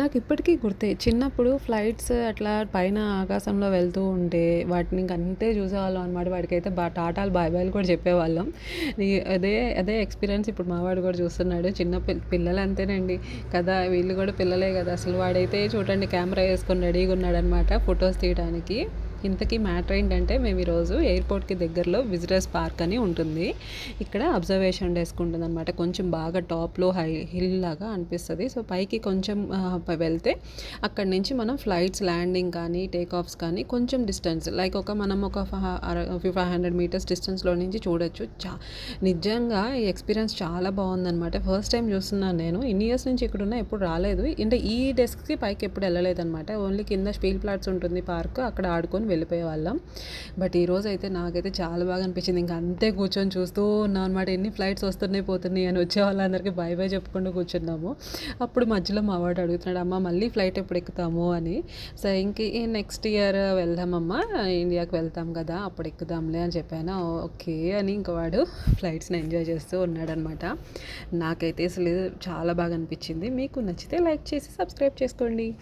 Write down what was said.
నాకు ఇప్పటికీ గుర్తే చిన్నప్పుడు ఫ్లైట్స్ అట్లా పైన ఆకాశంలో వెళ్తూ ఉంటే వాటిని ఇంక అంతే చూసేవాళ్ళం అనమాట వాడికైతే బా టాటాలు బాయ్ బాయ్లు కూడా చెప్పేవాళ్ళం. అదే అదే ఎక్స్పీరియన్స్ ఇప్పుడు మావాడు కూడా చూస్తున్నాడు. చిన్న పిల్ పిల్లలు అంతేనండి కదా వీళ్ళు కూడా పిల్లలే కదా. అసలు వాడైతే చూడండి కెమెరా వేసుకొని రెడీగా ఉన్నాడనమాట ఫొటోస్ తీయడానికి ఇంతకీ మ్యాటర్ ఏంటంటే మేము ఈరోజు ఎయిర్పోర్ట్కి దగ్గరలో విజిటర్స్ పార్క్ అని ఉంటుంది. ఇక్కడ అబ్జర్వేషన్ డెస్క్ ఉంటుంది అనమాట కొంచెం బాగా టాప్లో హై హిల్ లాగా అనిపిస్తుంది. సో పైకి కొంచెం వెళ్తే అక్కడి నుంచి మనం ఫ్లైట్స్ ల్యాండింగ్ కానీ టేక్ ఆఫ్స్ కానీ కొంచెం డిస్టెన్స్ లైక్ ఒక మనం ఒక ఫైవ్ హండ్రెడ్ మీటర్స్ డిస్టెన్స్లో నుంచి చూడొచ్చు. చా నిజంగా ఈ ఎక్స్పీరియన్స్ చాలా బాగుందన్నమాట. ఫస్ట్ టైం చూస్తున్నాను నేను. ఇన్ని ఇయర్స్ నుంచి ఇక్కడ ఎప్పుడు రాలేదు. అంటే ఈ డెస్క్కి పైకి ఎప్పుడు వెళ్ళలేదు అనమాట ఓన్లీ కింద స్టీల్ ప్లాట్స్ ఉంటుంది పార్క్. అక్కడ ఆడుకొని వెళ్ళిపోయే వాళ్ళం. బట్ ఈరోజు అయితే నాకైతే చాలా బాగా అనిపించింది. ఇంకా అంతే కూర్చొని చూస్తూ ఉన్నాం అనమాట ఎన్ని ఫ్లైట్స్ వస్తున్నాయి పోతున్నాయి అని వచ్చే వాళ్ళందరికీ బై బై చెప్పుకుంటూ కూర్చున్నాము. అప్పుడు మధ్యలో మా వాడు అడుగుతున్నాడు అమ్మ మళ్ళీ ఫ్లైట్ ఎప్పుడు ఎక్కుతాము? అని. సో ఇంక నెక్స్ట్ ఇయర్ వెళ్దామమ్మా ఇండియాకి వెళ్తాం కదా అప్పుడు ఎక్కుదాంలే అని చెప్పాను. ఓకే అని ఇంక వాడు ఫ్లైట్స్ని ఎంజాయ్ చేస్తూ ఉన్నాడనమాట నాకైతే అసలు చాలా బాగా అనిపించింది. మీకు నచ్చితే లైక్ చేసి సబ్స్క్రైబ్ చేసుకోండి.